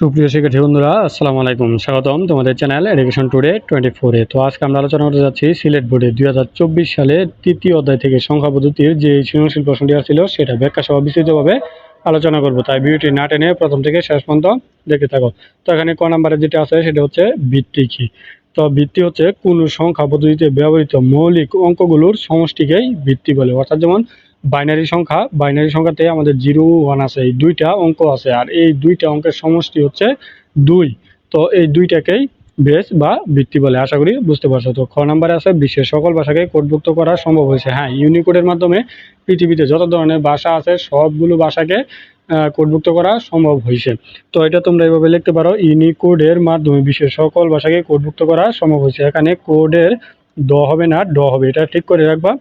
সুপ্রিয় শিক্ষার্থী বন্ধুরা, আসসালামু আলাইকুম, স্বাগতম তোমাদের চ্যানেল এডুকেশন টুডে টোয়েন্টি ফোরে তো আজকে আমরা আলোচনা করতে যাচ্ছি সিলেট বোর্ডে দুই হাজার চব্বিশ সালে তৃতীয় অধ্যায় থেকে সংখ্যা পদ্ধতির যে সৃজনশীল প্রশ্নটি আসছিল, সেটা ব্যাখ্যা সহ বিস্তৃতভাবে আলোচনা করব। তাই ভিডিওটি না টেনে প্রথম থেকে শেষ পর্যন্ত দেখতে থাকো। তো এখানে ক নাম্বারে যেটা আছে, সেটা হচ্ছে ভিত্তি কি? তো ভিত্তি হচ্ছে কোন সংখ্যা পদ্ধতিতে ব্যবহৃত মৌলিক অঙ্কগুলোর সমষ্টিকেই ভিত্তি বলে। অর্থাৎ যেমন বাইনারি সংখ্যা, বাইনারি সংখ্যাতে আমাদের জিরো, ওয়ান আছে, এই দুইটা অঙ্ক আছে, আর এই দুইটা অঙ্কের সমষ্টি হচ্ছে দুই। তো এই দুইটাকেই বেস বা ভিত্তি বলে, আশা করি বুঝতে পারছ। তো খ নাম্বারে আছে, বিশ্বের সকল ভাষাকে কোডভুক্ত করা সম্ভব হয়েছে। হ্যাঁ ইউনিকোডের মাধ্যমে পৃথিবীতে যত ধরনের ভাষা আছে, সবগুলো ভাষাকে কোডভুক্ত করা সম্ভব হয়েছে। তো এটা তোমরা এভাবে লিখতে পারো, ইউনিকোডের মাধ্যমে বিশ্বের সকল ভাষাকে কোডভুক্ত করা সম্ভব হয়েছে। এখানে কোডের দ হবে না, ড হবে, এটা ঠিক করে রাখবা।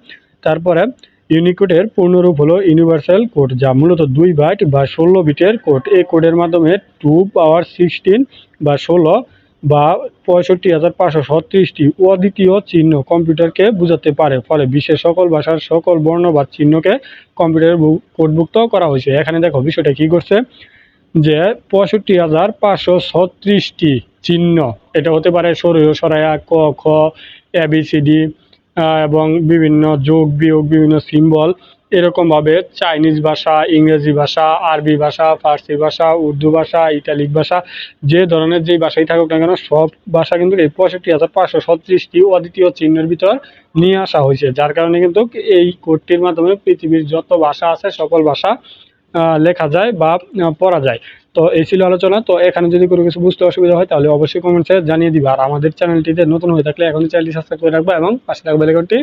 তারপরে ইউনিকোডের পূর্ণরূপ হলো ইউনিভার্সাল কোড, যা মূলত দুই বাইট বা ষোলো বিটের কোড। এই কোডের মাধ্যমে টু পাওয়ার সিক্সটিন বা ষোলো বা পঁয়ষট্টি হাজার পাঁচশো ছত্রিশটি অদ্বিতীয় চিহ্ন কম্পিউটারকে বোঝাতে পারে। ফলে বিশ্বের সকল ভাষার সকল বর্ণ বা চিহ্নকে কম্পিউটারে ভু- কোডভুক্ত করা হয়েছে। এখানে দেখো, বিষয়টা কি করছে? যে পঁয়ষট্টি হাজার পাঁচশো ছত্রিশটি চিহ্ন, এটা হতে পারে সরয় সরায়া, ক, খ এবিসিডি এবং বিভিন্ন যোগ, বিয়োগ, বিভিন্ন সিম্বল এরকমভাবে চাইনিজ ভাষা, ইংরেজি ভাষা, আরবি ভাষা, ফার্সি ভাষা, উর্দু ভাষা ইটালিক ভাষা, যে ধরনের যেই ভাষাই থাকুক না কেন, সব ভাষা কিন্তু এই পঁয়ষট্টি হাজার পাঁচশো ছত্রিশটি অদ্বিতীয় চিহ্নের ভিতর নিয়ে আসা হয়েছে। যার কারণে কিন্তু এই কোডটির মাধ্যমে পৃথিবীর যত ভাষা আছে, সকল ভাষা লেখা যায় বা পড়া যায়। তো এই ছিল আলোচনা। তো এখানে যদি কোনো কিছু বুঝতে অসুবিধা হয়, তাহলে অবশ্যই কমেন্টসে জানিয়ে দিবা। আর আমাদের চ্যানেলটিতে নতুন হয়ে থাকলে এখনই চ্যানেলটি সাবস্ক্রাইব করে রাখবা এবং পাশে থাকা বেলাইকনটি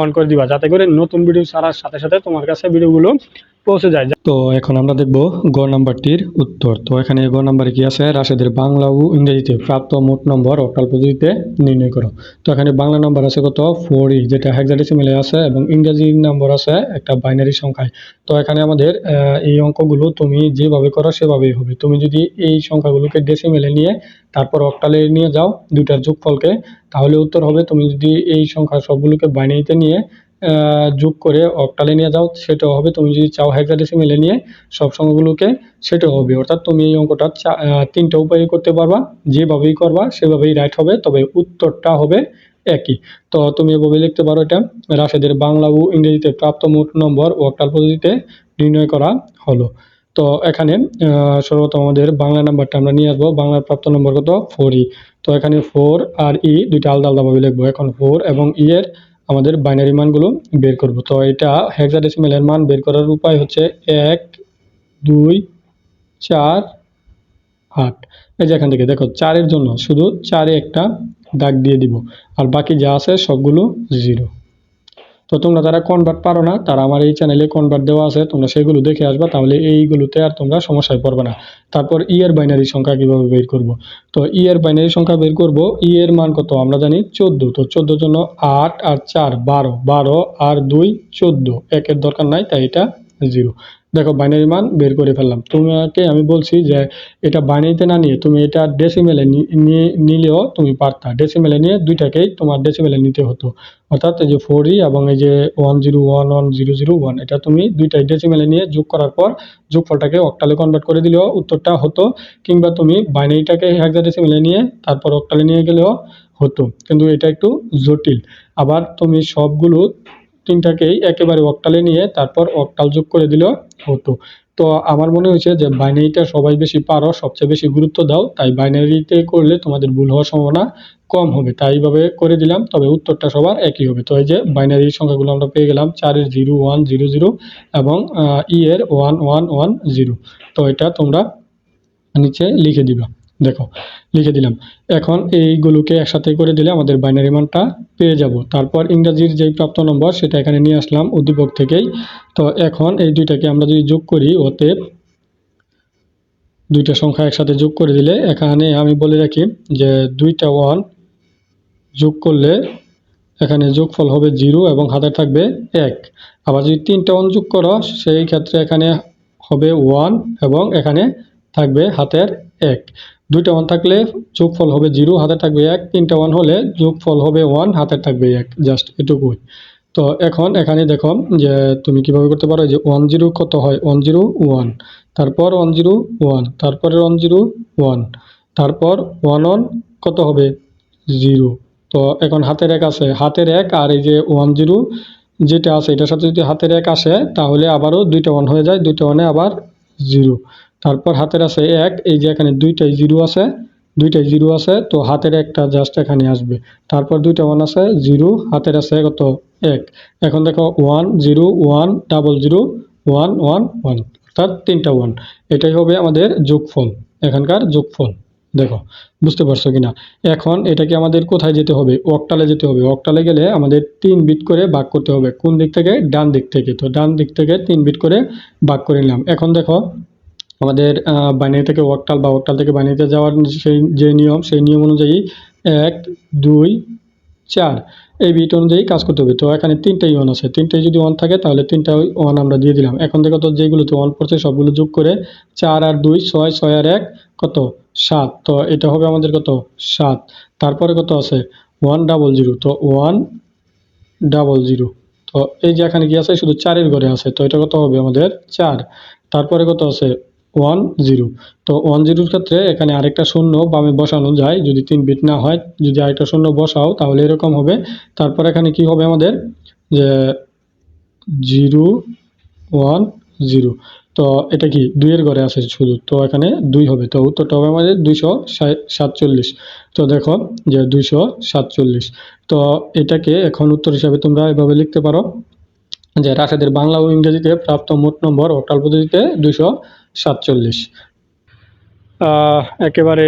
অন করে দিবা। যাতে করে নতুন ভিডিও ছাড়ার সাথে সাথে তোমার কাছে ভিডিওগুলো পৌঁছে যায়। তো এখন আমরা দেখব গ নাম্বারটির উত্তর। তো এখানে গ নাম্বারে কি আছে? রাশেদের বাংলা ও ইংরেজিতে প্রাপ্ত মোট নম্বর অকাল পদ্ধতিতে নির্ণয় করো। তো এখানে বাংলা নম্বর আছে কত? ফোর ই, যেটা হেক্সাডেসিমেলে আছে এবং ইংরেজি নম্বর আছে একটা বাইনারি সংখ্যায়। তো এখানে আমাদের এই অঙ্কগুলো তুমি যেভাবে করো সেভাবেই হবে। তুমি যদি এই সংখ্যাগুলোকে ডেসিমেলে নিয়ে তারপর অক্টালে নিয়ে যাও দুইটার যোগফলকে, তাহলে উত্তর হবে, তুমি যদি এই সংখ্যা সবগুলোকে বাইনারিতে নিয়ে যোগ করে অক্টালে নিয়ে যাও, সেটাও হবে। তুমি যদি চাও হেক্সাডেসিমেলে নিয়ে, সব সংখ্যাগুলোকে সেটাও হবে। অর্থাৎ তুমি এই অঙ্কটা তিনটা উপায়ে করতে পারবা। যেভাবেই করবা, সেভাবেই রাইট হবে, তবে উত্তরটা হবে একই। তো তুমি এভাবে লিখতে পারো এটা। রাশেদের বাংলা ও ইংরেজিতে প্রাপ্ত মোট নম্বর অক্টাল পদ্ধতিতে নির্ণয় করা হলো। তো এখানে সর্বপ্রথম আমাদের বাংলা নাম্বারটা আমরা নিয়ে আসব। বাংলার প্রাপ্ত নম্বর কত? ফোর ই তো এখানে ফোর আর ই দুইটা আলাদা আলাদাভাবে লিখব। এখন ফোর এবং ই এর আমাদের বাইনারি মানগুলো বের করব। তো এটা হেক্সাডেসিমেলের মান বের করার উপায় হচ্ছে এক, দুই, চার, আট। এই যে এখান থেকে, দেখো, চারের জন্য শুধু চারে একটা দাগ দিয়ে দিব। আর বাকি যা আছে সবগুলো জিরো তো তোমরা যারা কনভার্ট পারো না, তারা আমার এই চ্যানেলে কনভার্ট দেওয়া আছে, তোমরা সেগুলো দেখে আসবা, তাহলে এইগুলোতে আর তোমরা সমস্যায় পড়বে না। তারপর ইয়ের বাইনারি সংখ্যা কীভাবে বের করব? তো ইয়ের বাইনারি সংখ্যা বের করব ই এর মান কত? আমরা জানি চোদ্দ, তো চোদ্দোর জন্য আট আর চার, বারো বারো আর দুই, চোদ্দ। একের দরকার নাই, তাই এটা জিরো দেখো বাইনারি মান বের করে ফেললাম। তোমাকে আমি বলছি যে এটা বাইনারিতে না নিয়ে তুমি এটা ডেসিমেলে নিয়ে নিলেও তুমি পারতা। ডেসিমেলে নিয়ে দুইটাকেই তোমার ডেসিমেলে নিতে হতো। অর্থাৎ এই যে ফোর ই এবং এই যে one zero one one zero zero one এটা তুমি দুইটাই ডেসিমেলে নিয়ে যোগ করার পর যোগফলটাকে অক্টালে কনভার্ট করে দিলেও উত্তরটা হতো, কিংবা তুমি বাইনারিটাকে হেক্সাডেসিমেলে নিয়ে তারপর অক্টালে নিয়ে গেলেও হতো। কিন্তু এটা একটু জটিল। আবার তুমি সবগুলো তিনটাকেই একেবারে অক্টালে নিয়ে তারপর অক্টাল যোগ করে দিলেও হতো। তো আমার মনে হয়েছে যে বাইনারিটা সবাই বেশি পারো, সবচেয়ে বেশি গুরুত্ব দাও, তাই বাইনারিতে করলে তোমাদের ভুল হওয়ার সম্ভাবনা কম হবে। তাই এইভাবে করে দিলাম, তবে উত্তরটা সবার একই হবে। তো এই যে বাইনারি সংখ্যাগুলো আমরা পেয়ে গেলাম, চারের জিরো, ওয়ান, জিরো জিরো এবং ই এর ওয়ান ওয়ান ওয়ান, জিরো। তো এটা তোমরা নিচে লিখে দিবা। দেখো, লিখে দিলাম। এখন এইগুলোকে একসাথে করে দিলে আমাদের বাইনারি মানটা পেয়ে যাব। তারপর ইংরাজির যেই প্রাপ্ত নম্বর, সেটা এখানে নিয়ে আসলাম উদ্দীপক থেকেই। তো এখন এই দুইটাকে আমরা যদি যোগ করি ওতে দুইটা সংখ্যা একসাথে যোগ করে দিলে, এখানে আমি বলে রাখি যে দুইটা ওয়ান যোগ করলে এখানে যোগফল হবে জিরো এবং হাতে থাকবে এক। আবার যদি তিনটা ওয়ান যোগ করো, সেই ক্ষেত্রে এখানে হবে ওয়ান এবং এখানে থাকবে হাতের এক। দুইটা ওয়ান থাকলে যোগফল হবে জিরো হাতে থাকবে এক, তিনটা ওয়ান হলে যোগফল হবে ওয়ান হাতে থাকবে এক জাস্ট এটুকুই। তো এখন এখানে দেখো যে তুমি কীভাবে করতে পারো যে ওয়ান জিরো কত হয়? ওয়ান জিরো ওয়ান তারপর ওয়ান জিরো ওয়ান তারপরে ওয়ান জিরো ওয়ান তারপর ওয়ান ওয়ান কত হবে? জিরো তো এখন হাতের এক আছে, হাতের এক আর এই যে ওয়ান জিরো যেটা আছে, এটার সাথে যদি হাতের এক আসে, তাহলে আবারও দুইটা ওয়ান হয়ে যায়, দুইটা ওয়ানে আবার জিরো তারপর হাতের আছে এক, এই যে এখানে দুইটাই জিরো আছে দুইটাই জিরো আছে, তো হাতের একটা জাস্ট এখানে আসবে। তারপর দুইটা ওয়ান আছে, জিরো, হাতের আছে কত? এক। এখন দেখো one zero one double zero one one one অর্থাৎ তিনটা ওয়ান এটাই হবে আমাদের যোগফল, এখানকার যোগফল। দেখো, বুঝতে পারছ কিনা? এখন এটাকে আমাদের কোথায় যেতে হবে? অকটালে যেতে হবে। অকটালে গেলে আমাদের তিন বিট করে ভাগ করতে হবে। কোন দিক থেকে? ডান দিক থেকে। তো ডান দিক থেকে তিন বিট করে ভাগ করে নিলাম। এখন দেখো আমাদের বানিয়ে থেকে ওয়াকটাল বা ওয়াকটাল থেকে বাইনারিতে যাওয়ার সেই যে নিয়ম, সেই নিয়ম অনুযায়ী এক, দুই, চার, এই বিট অনুযায়ী কাজ করতে হবে। তো এখানে তিনটাই ওয়ান আছে। তিনটাই যদি ওয়ান থাকে, তাহলে তিনটা ওয়ান আমরা দিয়ে দিলাম। এখন দেখো তো যেগুলোতে ওয়ান পড়ছে, সবগুলো যোগ করে চার আর দুই, ছয় ছয় আর এক, কত? সাত। তো এটা হবে আমাদের কত? সাত। তারপরে কত আছে? ওয়ান ডাবল জিরো তো ওয়ান ডাবল জিরো তো এই যে এখানে কি আছে? শুধু চারের ঘরে আছে। তো এটা কত হবে আমাদের? চার। তারপরে কত আছে? ওয়ান জিরো তো ওয়ান জিরোর ক্ষেত্রে এখানে আরেকটা শূন্য বামে বসানো যায়। যদি তিন বিট না হয়, যদি আরেকটা শূন্য বসাও, তাহলে এরকম হবে। তারপর এখানে কি হবে আমাদের? যে জিরো ওয়ান জিরো তো এটা কি? দুইয়ের ঘরে আছে শুধু। তো এখানে দুই হবে। তো উত্তরটা হবে আমাদের দুইশো সাতচল্লিশ। তো দেখো যে দুইশো সাতচল্লিশ। তো এটাকে এখন উত্তর হিসাবে তোমরা এভাবে লিখতে পারো যে রাশেদের বাংলা ও ইংরেজিতে প্রাপ্ত মোট নম্বর অক্টাল পদ্ধতিতে দুইশো সাতচল্লিশ। একেবারে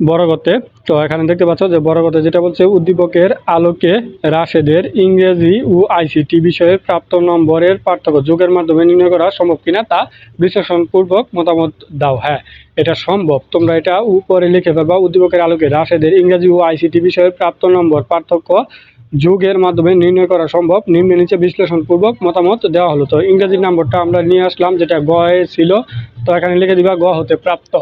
বড়গতে তো এখানে দেখতে পাচ্ছ যে বড়গতে যেটা বলছে, উদ্দীপকের আলোকে রাশেদের ইংরেজি ও আইসিটি বিষয়ে প্রাপ্ত নম্বরের পার্থক্য যোগের মাধ্যমে নির্ণয় করা সম্ভব কিনা তা বিশ্লেষণপূর্বক মতামত দাও। হ্যাঁ এটা সম্ভব। তোমরা এটা উপরে লিখে ফেলবা, উদ্দীপকের আলোকে রাশেদের ইংরেজি ও আইসিটি বিষয়ে প্রাপ্ত নম্বর পার্থক্য যোগের মাধ্যমে নির্ণয় করা সম্ভব। নিম্ন নিচে বিশ্লেষণপূর্বক মতামত দেওয়া হলো। তো ইংরেজি নম্বরটা আমরা নিয়ে আসলাম, যেটা গ এ ছিল। তো এখানে লিখে দিবা, গ হতে প্রাপ্ত।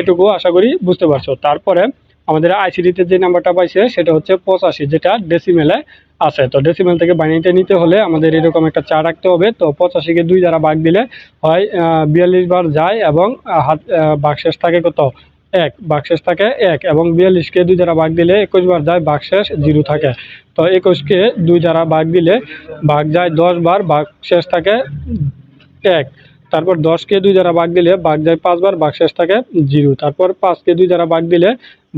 এটুকু আশা করি বুঝতে পারছ। তারপরে আমাদের আইসিডিতে যে নাম্বারটা পাইছে, সেটা হচ্ছে পঁচাশি, যেটা ডেসিমেলে আছে। তো ডেসিমেল থেকে বানিয়ে নিতে হলে আমাদের এরকম একটা চা রাখতে হবে। তো পঁচাশিকে দুই দ্বারা ভাগ দিলে হয় বিয়াল্লিশ বার যায় এবং হাত বাক্সেস থাকে কত? এক, বাক্সেস থাকে এক এবং বিয়াল্লিশকে দুই দ্বারা ভাগ দিলে একুশ বার যায়, বাক্সেস জিরো থাকে। তো একুশকে দুই দ্বারা ভাগ দিলে ভাগ যায় দশ বার বাকশেষ থাকে এক। তারপর দশকে দুই দ্বারা ভাগ দিলে ভাগ যায় পাঁচবার বাক্সেস থাকে জিরো। তারপর পাঁচকে দুই দ্বারা ভাগ দিলে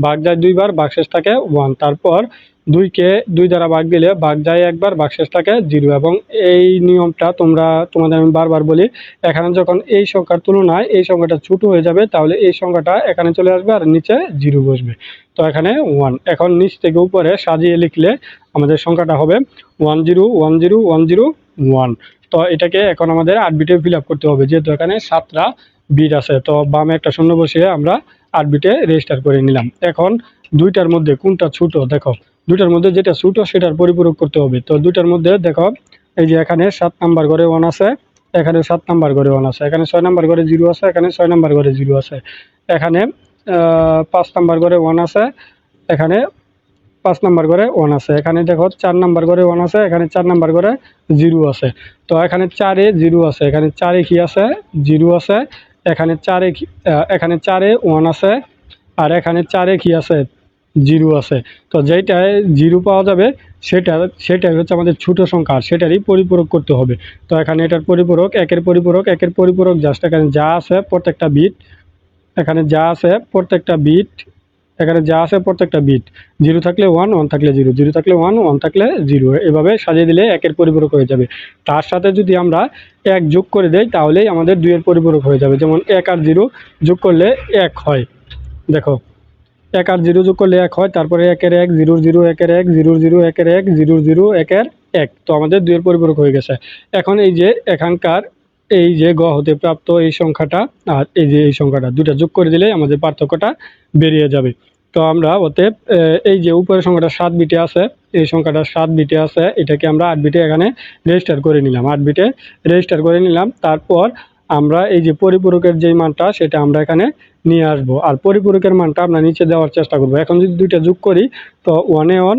ভাগ যায় দুইবার বাক্সেস থাকে ওয়ান। তারপর দুইকে দুই দ্বারা ভাগ দিলে ভাগ যায় একবার বাক্সেস থাকে জিরো। এবং এই নিয়মটা তোমরা, তোমাদের আমি বারবার বলি, এখানে যখন এই সংখ্যার তুলনায় এই সংখ্যাটা ছোট হয়ে যাবে, তাহলে এই সংখ্যাটা এখানে চলে আসবে আর নিচে জিরো বসবে। তো এখানে ওয়ান। এখন নিচ থেকে উপরে সাজিয়ে লিখলে আমাদের সংখ্যাটা হবে one zero one zero one zero, one. তো এটাকে এখন আমাদের আট বিটে ফিল করতে হবে, যেহেতু এখানে সাতটা বিট আছে, তো বামে একটা শূন্য বসিয়ে আমরা আট বিটে রেজিস্টার করে নিলাম। এখন দুইটার মধ্যে কোনটা ছোট, দেখো, দুইটার মধ্যে যেটা ছোট সেটার পরিপূরক করতে হবে। তো দুইটার মধ্যে দেখো, এই যে এখানে সাত নাম্বার ঘরে ওয়ান আছে, এখানে সাত নাম্বার ঘরে ওয়ান আছে, এখানে ছয় নাম্বার ঘরে জিরো আছে, এখানে ছয় নাম্বার ঘরে জিরো আছে। এখানে পাঁচ নাম্বার ঘরে ওয়ান আছে, এখানে পাঁচ নাম্বার ঘরে ওয়ান আছে। এখানে দেখো চার নাম্বার ঘরে ওয়ান আছে, এখানে চার নাম্বার ঘরে জিরো আছে। তো এখানে চারে জিরো আছে, এখানে চারে কি আছে? জিরো আছে। এখানে চারে এখানে চারে ওয়ান আছে আর এখানে চারে কি আছে? জিরো আছে। তো যেটায় জিরো পাওয়া যাবে, সেটা, সেটাই হচ্ছে আমাদের ছোটো সংখ্যা সেটারই পরিপূরক করতে হবে। তো এখানে এটার পরিপূরক, একের পরিপূরক একের পরিপূরক জাস্ট এখানে যা আছে প্রত্যেকটা বিট এখানে যা আছে প্রত্যেকটা বিট এখানে যা আছে প্রত্যেকটা বিট জিরো থাকলে ওয়ান ওয়ান থাকলে জিরো জিরো থাকলে ওয়ান ওয়ান থাকলে জিরো এভাবে সাজিয়ে দিলে একের পরিপূরক হয়ে যাবে। তার সাথে যদি আমরা এক যোগ করে দেই, তাহলেই আমাদের দুইয়ের পরিপূরক হয়ে যাবে। যেমন এক আর জিরো যোগ করলে এক হয়। দেখো, এক আর জিরো যোগ করলে এক হয়, তারপরে একের এক জিরোর জিরো একের এক জিরোর জিরো একের এক জিরোর জিরো একের এক। তো আমাদের দুইয়ের পরিপূরক হয়ে গেছে। এখন এই যে এখানকার এই যে গ হতে প্রাপ্ত এই সংখ্যাটা আর এই যে এই সংখ্যাটা দুটা যোগ করে দিলেই আমাদের পার্থক্যটা বেরিয়ে যাবে। তো আমরা ওতে এই যে উপরের সংখ্যাটা সাত বিটে আছে, এই সংখ্যাটা সাত বিটে আছে, এটাকে আমরা আট বিটে এখানে রেজিস্টার করে নিলাম। আট বিটে রেজিস্টার করে নিলাম, তারপর আমরা এই যে পরিপূরকের যে মানটা, সেটা আমরা এখানে নিয়ে আসব। আর পরিপূরকের মানটা আমরা নিচে দেওয়ার চেষ্টা করব। এখন যদি দুইটা যোগ করি, তো ওয়ানে ওয়ান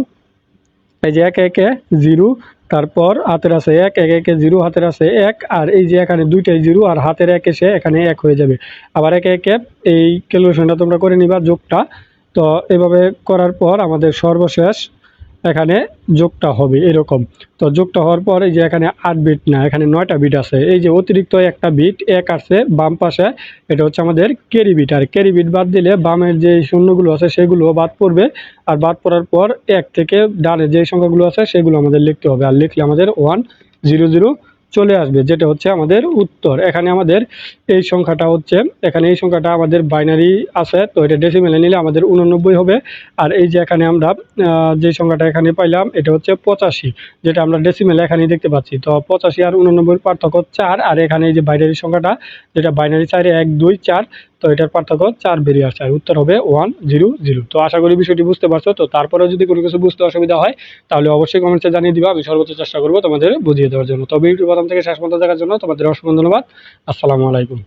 এই যে একে একে জিরো তারপর হাতের আছে এক এক, একে জিরো হাতের আছে এক, আর এই যে এখানে দুইটাই জিরো আর হাতের এক এসে এখানে এক হয়ে যাবে। আবার একে একে এই ক্যালকুলেশনটা তোমরা করে নিবা যোগটা। তো এভাবে করার পর আমাদের সর্বশেষ এখানে যোগটা হবে এরকম। তো যোগটা হওয়ার পর যে এখানে আট বিট না, এখানে নয়টা বিট আছে। এই যে অতিরিক্ত একটা বিট এক আছে বাম পাশে, এটা হচ্ছে আমাদের ক্যারি বিট আর ক্যারি বিট বাদ দিলে বামের যে শূন্যগুলো আছে সেগুলো বাদ পড়বে। আর বাদ পড়ার পর এক থেকে ডানে যে সংখ্যাগুলো আছে সেগুলো আমাদের লিখতে হবে। আর লিখলে আমাদের ওয়ান জিরো জিরো চলে আসবে, যেটা হচ্ছে আমাদের উত্তর। এখানে আমাদের এই সংখ্যাটা হচ্ছে, এখানে এই সংখ্যাটা আমাদের বাইনারি আছে, তো এটা ডেসিমেলে নিলে আমাদের উননব্বই হবে। আর এই যে এখানে আমরা যে সংখ্যাটা এখানে পাইলাম, এটা হচ্ছে পঁচাশি, যেটা আমরা ডেসিমেলে এখানেই দেখতে পাচ্ছি। তো পঁচাশি আর উননব্বইয়ের পার্থক্য চার, আর এখানে এই যে বাইনারি সংখ্যাটা, যেটা বাইনারি চারে এক, দুই, চার, তো এটার পার্থক্য চার বেরিয়ে আসছে আর উত্তর হবে ওয়ান জিরো জিরো তো আশা করি বিষয়টি বুঝতে পারছ, তো তারপরে যদি কোনো কিছু বুঝতে অসুবিধা হয়, তাহলে অবশ্যই কমেন্টসে জানিয়ে দিবা, আমি সর্বোচ্চ চেষ্টা করব তোমাদের বুঝিয়ে দেওয়ার জন্য। তবে ইউটিউব প্রথম থেকে শেষ পর্যন্ত দেখার জন্য তোমাদের অসংখ্য ধন্যবাদ। আসসালামু আলাইকুম।